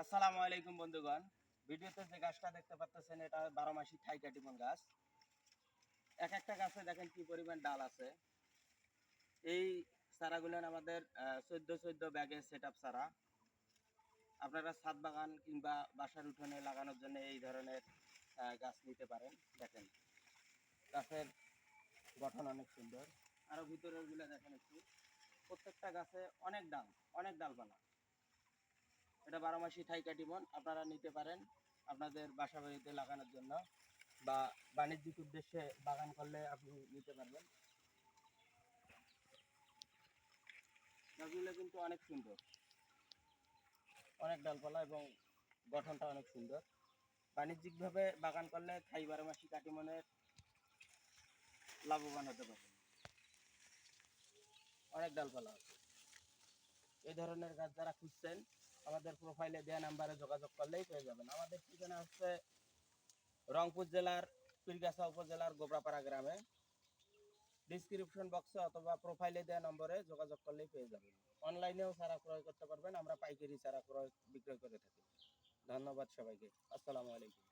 আসসালামু আলাইকুম বন্ধুগণ। ভিডিওতে যে গাছটা দেখতে পাচ্ছেন, এটা বারো মাসি থাই কাটিমন গাছ। এক একটা গাছে দেখেন কি পরিমাণ ডাল আছে। এই চারাগুলো আমাদের চোদ্দ চোদ্দ ব্যাগে সেট আপ চারা। আপনারা ছাদ বাগান কিংবা বাসার উঠোনে লাগানোর জন্য এই ধরনের গাছ নিতে পারেন। দেখেন, গাছের গঠন অনেক সুন্দর। আরও ভিতরেরগুলো দেখেন একটু। প্রত্যেকটা গাছে অনেক ডাল অনেক ডাল ডালপালা এটা বারো মাসি থাই কাটিমন আপনারা নিতে পারেন আপনাদের বাসা বাড়িতে লাগানোর জন্য বা বাণিজ্যিক উদ্দেশ্যে বাগান করলে আপনি নিতে পারবেন। গাছগুলো কিন্তু অনেক সুন্দর। অনেক ডালপালা এবং গঠনটা অনেক সুন্দর। বাণিজ্যিকভাবে বাগান করলে থাই বারো মাসি কাটিমনের লাভবান হতে পারবেন। অনেক ডালপালা আছে। এই ধরনের গাছ যারা খুঁজছেন আমাদের প্রোফাইলে দেওয়া নাম্বারে যোগাযোগ করলেই পেয়ে যাবেন। আমাদের ঠিকানা হচ্ছে রংপুর জেলার পীরগাছা উপজেলার গোবরাপাড়া গ্রামে। ডিসক্রিপশন বক্সে অথবা প্রোফাইলে দেওয়া নম্বরে যোগাযোগ করলেই পেয়ে যাবেন। অনলাইনেও চারা ক্রয় করতে পারবেন, আমরা পাইকারি চারা ক্রয় বিক্রয় করে থাকি। ধন্যবাদ সবাইকে। আসসালামু আলাইকুম।